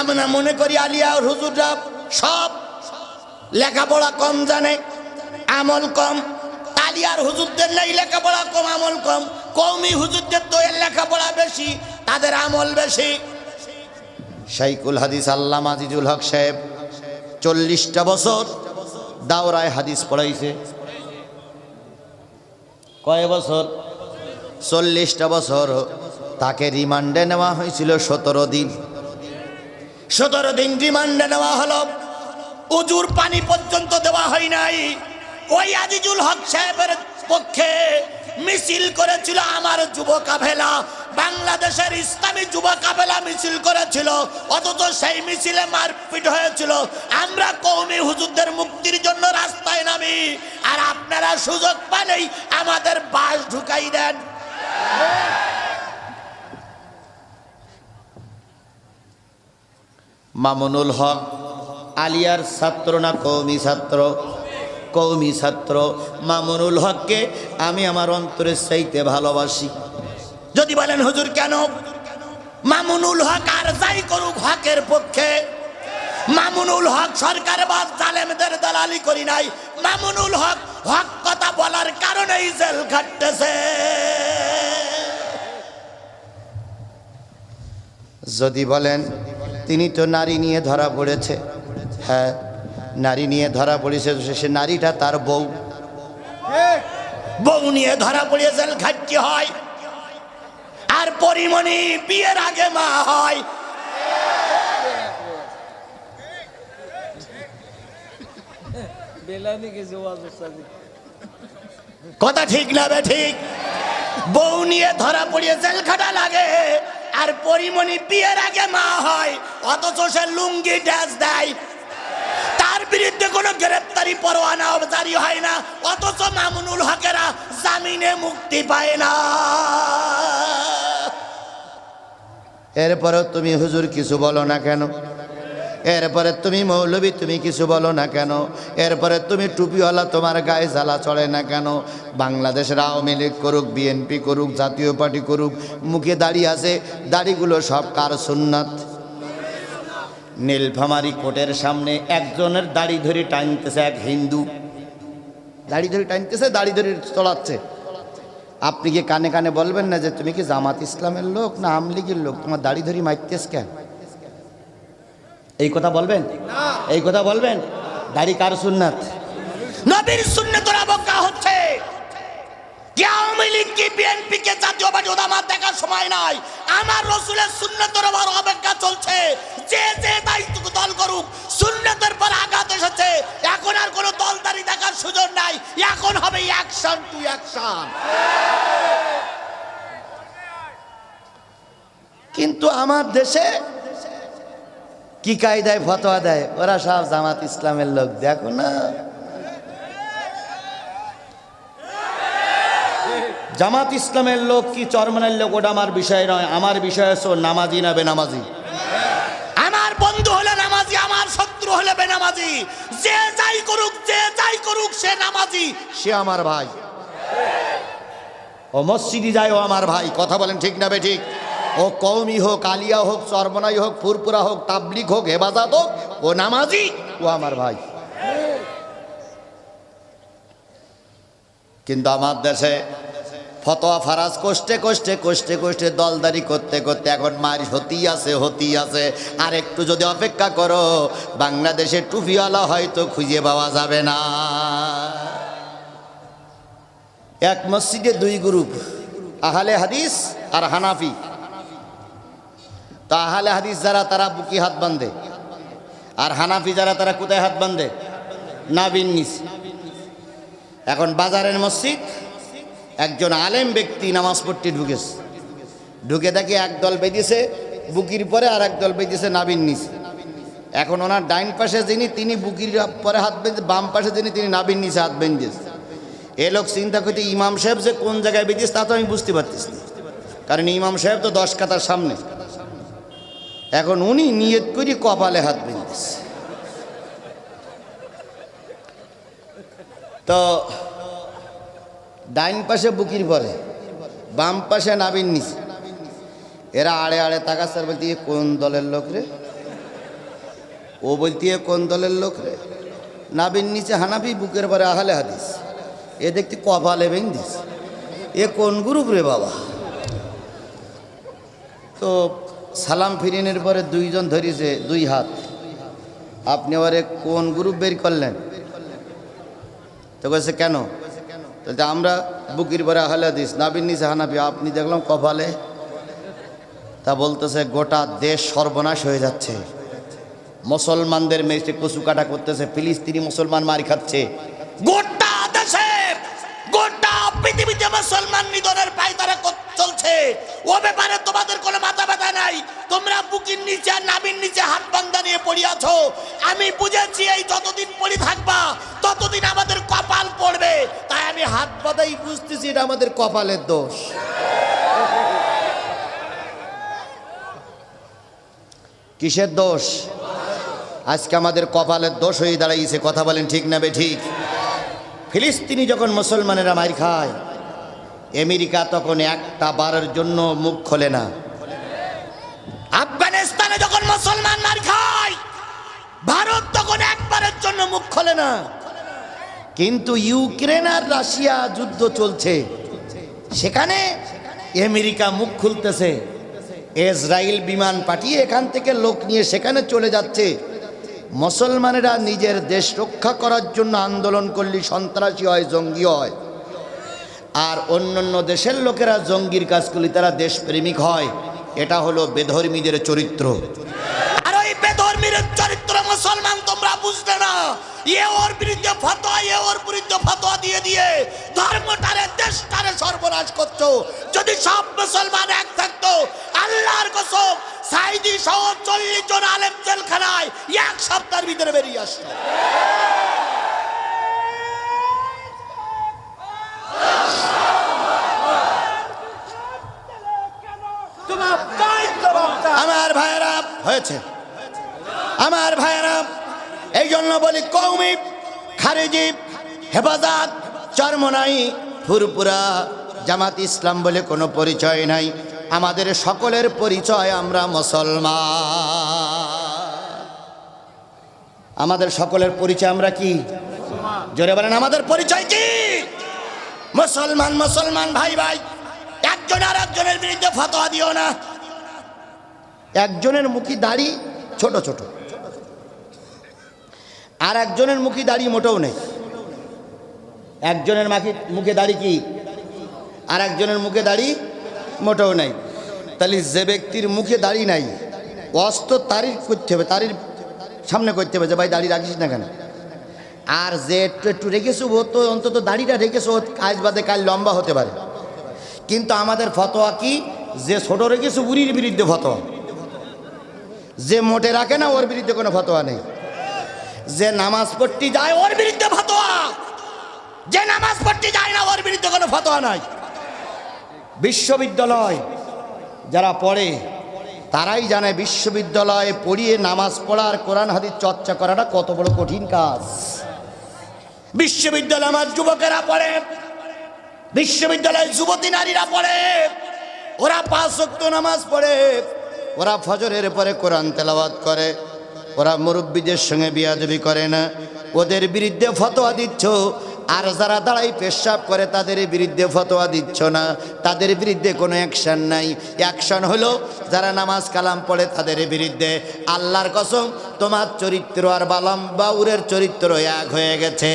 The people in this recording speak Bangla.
আমরা মনে করি আলিয়া হুজুররা সব লেখাপড়া কম জানে, আমল কম। আলিয়ার হুজুরদের নেই লেখাপড়া কম, আমল কম। কৌমি হুজুরদের তো এর লেখাপড়া বেশি, তাদের আমল বেশি। শাইকুল হাদিস আল্লাহ আজিজুল হক সাহেব চল্লিশটা বছর দাওরায় হাদিস পড়াইছে। কয় বছর? চল্লিশটা বছর তাকে রিমান্ডে নেওয়া হয়েছিল সতেরো দিন। সতেরো দিন রিমান্ডে নেওয়া হলো। উজুর পানি পর্যন্ত দেওয়া হয় নাই। ওই আজিজুল হক সাহেবের পক্ষে মিছিল করেছিল আমার যুব কাফেলা। বাংলাদেশের ইসলামী যুব কাফেলা মিছিল করেছিল। অথচ সেই মিছিলে মারপিট হয়েছিল। আমরা কৌমি হুজুরদের মুক্তির জন্য রাস্তায় নামি। আর আপনারা সুযোগ পালেই আমাদের বাস ঢুকাই দেন। মামুনুল হক, আলিয়ার ছাত্র না কৌমি ছাত্র? কৌমি ছাত্র। মামুনুল হককে আমি আমার অন্তরের চাইতে ভালোবাসি। যদি বলেন, হুজুর কেন? মামুনুল হক আর যাই করুক হকের পক্ষে। মামুনুল হক সরকার বা জালেমদের দালালি করি নাই। মামুনুল হক হক কথা বলার কারণেই জেল খাটতেছে। যদি বলেন তিনি তো নারী নিয়ে ধরা পড়েছে। হ্যাঁ নারী নিয়ে ধরা পড়েছে সে নারীটা তার বউ। বউ নিয়ে ধরা পড়িয়ে জেল খাটতে হয়। আর পরিমণি বিয়ের আগে মা হয়। কথা ঠিক না বে ঠিক? বউ নিয়ে ধরা পড়িয়ে জেল খাটা লাগে। আর পরিমণি বিয়ের আগে মা হয়, অথচ সে লুঙ্গি, ড্যাস দেয়। তার বিরুদ্ধে কোনো গ্রেপ্তারি পরোয়ানা জারি হয় না, অথচ মামুনুল হকেরা জামিনে মুক্তি পায় না। এরপরেও তুমি হুজুর কিছু বলো না কেন? এরপরে তুমি মৌলবী, তুমি কিছু বলো না কেন? এরপরে তুমি টুপিওয়ালা, তোমার গায়ে জ্বালা চড়ে না কেন? বাংলাদেশের আওয়ামী লীগ করুক, বিএনপি করুক, জাতীয় পার্টি করুক, মুখে দাড়ি আছে, দাড়িগুলো সব কার সুন্নাত? নীলফামারি কোর্টের সামনে একজনের দাড়ি ধরে টানতেছে এক হিন্দু। দাড়ি ধরে টানতেছে, দাড়ি ধরে চড়াচ্ছে আপনি কি কানে কানে বলবেন না যে তুমি কি জামাত ইসলামের লোক না আমলিগের লোক? তোমার দাড়ি ধরি মারতেস কেন? এই কথা বলবেন? এই কথা বলবেন? দাড়ি কার সুন্নাত? নবীর সুন্নতর অবজ্ঞা হচ্ছে। কি দেখার সময় নাই, আমার চলছে। দায়িত্ব দল করুক পর এসেছে। এখন আর কোনো দেখার সুযোগ নাই। এখন হবে অ্যাকশন টু অ্যাকশন কিন্তু আমার দেশে কি কায়দায় ফতোয়া দেয়? ওরা সব জামাত ইসলামের লোক। দেখো না। জামাত ইসলামের লোক কি চরমনের লোক? ওটা আমার বিষয় নয়। আমার বিষয় হচ্ছে নামাজি না বেনামাজি। আমার বন্ধু হলে নামাজি আমার শত্রু হলে বেনামাজি। যে যাই করুক যে যাই করুক সে নামাজি। সে আমার ভাই। ও মসজিদি যায় ও আমার ভাই। কথা বলেন ঠিক না বে ঠিক? ও কৌমি হোক, আলিয়া হোক, চরমনাই হোক ফুরপুরা হোক তাবলিক হোক, হেফাজত হোক, ও নামাজি, ও আমার ভাই। কিন্তু আমার দেশে ফতোয়া ফারাজ কষ্টে কষ্টে কষ্টে কষ্টে দলদারি করতে করতে এখন মার হতেই আছে হতেই আছে। আর একটু যদি অপেক্ষা করো, বাংলাদেশে টুপিওয়ালা হয়তো খুঁজে পাওয়া যাবে না। এক মসজিদে দুই গ্রুপ, আহালে হাদিস আর হানাফি। তো হাদিস যারা, তারা বুকি হাত বান্ধে আর হানাফি যারা, তারা কোথায় হাত বান্ধে নাবিন নিচে। এখন বাজারের মসজিদ, একজন আলেম ব্যক্তি নামাজ পড়তে ঢুকেছে। ঢুকে দেখে একদল বেঁধেছে বুকির পরে, আর একদল বেঁধেছে নাবিন নিচে। এখন ওনার ডাইন পাশে যিনি, তিনি বুকির পরে হাত বেঁধে, বাম পাশে যিনি, তিনি নাবিন নিচে হাত বেঁধেছে। এ লোক চিন্তা করতে ইমাম সাহেব যে কোন জায়গায় বেঁধেছে, তা তো আমি বুঝতে পারতেছি না। কারণ ইমাম সাহেব তো দশ কাতার সামনে। এখন উনি নিয়ত করি কপালে হাত বেঁধেছে তো ডাইন পাশে বুকির পরে, বাম পাশে নাবিন নিচে। এরা আড়ে আড়ে তাকাচ্ছার বলতে কোন দলের লোক রে? ও বলতে কোন দলের লোক রে? নাবির নিচে হানাফি বুকের পরে আহালে হাদিস। এ দেখতে কপালে দিস এ কোন গ্রুপ রে বাবা? তো সালাম ফিরিনের পরে দুইজন ধরিছে, দুই হাত। আপনি আবার কোন গ্রুপ বের করলেন? তো কয়েছে কেন? বলতে আমরা বুকির পরে আহলে দিস নাবির নিচে হানাফি, আপনি দেখলাম কপালে। তা বলতেছে, গোটা দেশ সর্বনাশ হয়ে যাচ্ছে। মুসলমানদের মেয়েছে কচু কাটা করতেছে, ফিলিস্তিনি মুসলমান মার খাচ্ছে। গোটা দেশে গোটা পৃথিবীতে মুসলমান নিধনের পায়তারা চলছে। ও ব্যাপারে তোমাদের কোনো মাথা নাই। তোমরা বুকির নিচে নাবির নিচে হাত বান্ধা নিয়ে পড়ে আছো। আমি বুঝেছি এই যতদিন পড়ে থাকবা, ততদিন আমাদের কপাল পড়বে। তাই আমি হাত বাঁধাই বুঝতেছি এটা আমাদের কপালের দোষ। কিসের দোষ? আজকে আমাদের কপালের দোষ হয়ে দাঁড়াইছে, কথা বলেন ঠিক না বে ঠিক? ফিলিস্তিনি যখন মুসলমানেরা মার খায়, আমেরিকা তখন একটা বারের জন্য মুখ খোলে না। জন্য মুখ খোলে না? কিন্তু ইউক্রেন আর রাশিয়া যুদ্ধ চলছে। সেখানে আমেরিকা মুখ খুলতেছে। ইসরায়েল বিমান পাঠিয়ে এখান থেকে লোক নিয়ে সেখানে চলে যাচ্ছে। মুসলমানেরা নিজের দেশ রক্ষা করার জন্য আন্দোলন করলে সন্ত্রাসী হয়, জঙ্গি হয়। আর অন্যান্য দেশের লোকেরা জঙ্গির কাজ করলে তারা দেশপ্রেমিক হয়। এটা হলো বেধর্মীদের চরিত্র। আর ওই বেধর্মীর চরিত্র মুসলমান তোমরা বুঝবে না। এ ওর বিরুদ্ধে ফতোয়া এ ওর বিরুদ্ধে ফতোয়া দিয়ে দিয়ে ধর্মটারে, দেশটারে সর্বনাশ করছ যদি সব মুসলমান এক থাকতো, আল্লাহর কসম সাইদি সহ চল্লিশ জন আলেম জেলখানায় এক সপ্তাহের ভিতরে বেরিয়ে আসতো। আমার ভাইয়েরা, হয়েছে। আমার ভাইয়েরা এই জন্য বলি কৌমি, খারেজি, হেফাজত, চরমনাই ফুরপুরা জামাত ইসলাম বলে কোনো পরিচয় নাই। আমাদের সকলের পরিচয় আমরা মুসলমান। আমাদের সকলের পরিচয় আমরা কি? জোরে বলেন, আমাদের পরিচয় কি? মুসলমান মুসলমান, ভাই ভাই, একজন আর একজনের বিরুদ্ধে ফতোয়া দিও না। একজনের মুখী দাড়ি ছোট ছোট। আর একজনের মুখে দাড়ি মোটেও নেই। একজনের মাখি মুখে দাড়ি কি? আর একজনের মুখে দাড়ি মোটেও নেই। তাহলে যে ব্যক্তির মুখে দাড়ি নাই অস্ত তারির করতে হবে, তারির সামনে করতে হবে যে, ভাই, দাড়ি রাখিস না কেন? আর যে একটু একটু রেখেছো, ও তো অন্তত দাড়িটা রেখেছো আজ বাদে কাল লম্বা হতে পারে। কিন্তু আমাদের ফতোয়া কি? যে ছোট রেখেছো বুড়ির বিরুদ্ধে ফতোয়া। যে মোটে রাখে না, ওর বিরুদ্ধে কোনো ফতোয়া নেই। যে নামাজ পড়তে যায়, ওর বিরুদ্ধে ফতোয়া। যে নামাজ পড়তে যায় না, ওর বিরুদ্ধে কোনো ফতোয়া নাই। বিশ্ববিদ্যালয় যারা পড়ে, তারাই জানে বিশ্ববিদ্যালয়ে পড়িয়ে নামাজ পড়ার কোরআন হাদিস চর্চা করাটা কত বড় কঠিন কাজ। বিশ্ববিদ্যালয়ে আমার যুবকেরা পড়ে বিশ্ববিদ্যালয়ে যুবতী নারীরা পড়ে, ওরা পাঁচ নামাজ পড়ে, ওরা ফজরের পরে কোরআন তেলাওয়াত করে। ওরা মুরব্বীদের সঙ্গে বিয়াদবি করে না। ওদের বিরুদ্ধে ফতোয়া দিচ্ছ, আর যারা দাঁড়াই পেশাব করে তাদের বিরুদ্ধে ফতোয়া দিচ্ছ না। তাদের বিরুদ্ধে কোনো অ্যাকশন নাই। অ্যাকশন হলো, যারা নামাজ কালাম পড়ে তাদের বিরুদ্ধে। আল্লাহর কসম, তোমার চরিত্র আর বালাম বাউরের চরিত্র এক হয়ে গেছে।